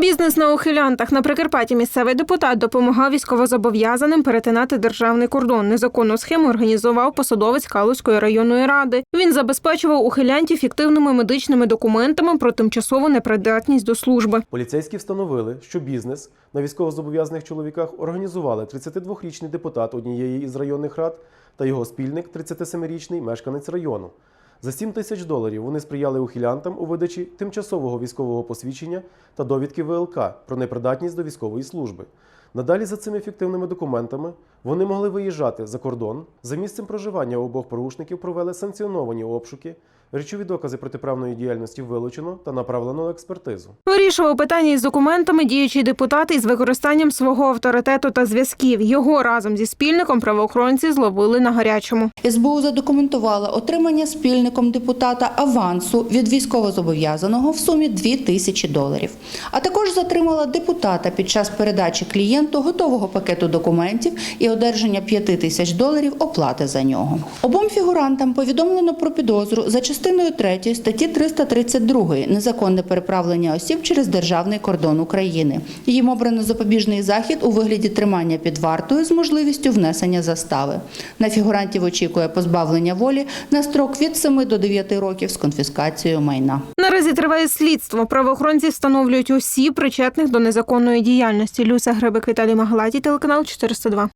Бізнес на ухилянтах на Прикарпатті місцевий депутат допомагав військовозобов'язаним перетинати державний кордон. Незаконну схему організував посадовець Калузької районної ради. Він забезпечував ухилянтів фіктивними медичними документами про тимчасову непридатність до служби. Поліцейські встановили, що бізнес на військовозобов'язаних чоловіках організували 32-річний депутат однієї із районних рад та його спільник, 37-річний мешканець району. За 7 тисяч доларів вони сприяли ухилянтам у видачі тимчасового військового посвідчення та довідки ВЛК про непридатність до військової служби. Надалі за цими фіктивними документами вони могли виїжджати за кордон. За місцем проживання обох порушників провели санкціоновані обшуки. Речові докази протиправної діяльності вилучено та направлено на експертизу. Вирішував питання із документами діючий депутат із використанням свого авторитету та зв'язків. Його разом зі спільником правоохоронці зловили на гарячому. СБУ задокументувала отримання спільником депутата авансу від військовозобов'язаного в сумі 2 тисячі доларів. А також затримала депутата під час передачі клієнту готового пакету документів і одержання 5 тисяч доларів оплати за нього. Обом фігурантам повідомлено про підозру за частиною 3 статті 332 незаконне переправлення осіб через державний кордон України. Їм обрано запобіжний захід у вигляді тримання під вартою з можливістю внесення застави. На фігурантів очікує позбавлення волі на строк від 7 до 9 років з конфіскацією майна. Наразі триває слідство. Правоохоронці встановлюють усі причетних до незаконної діяльності. Люся Гребик, Віталій Магалаті, телеканал 402.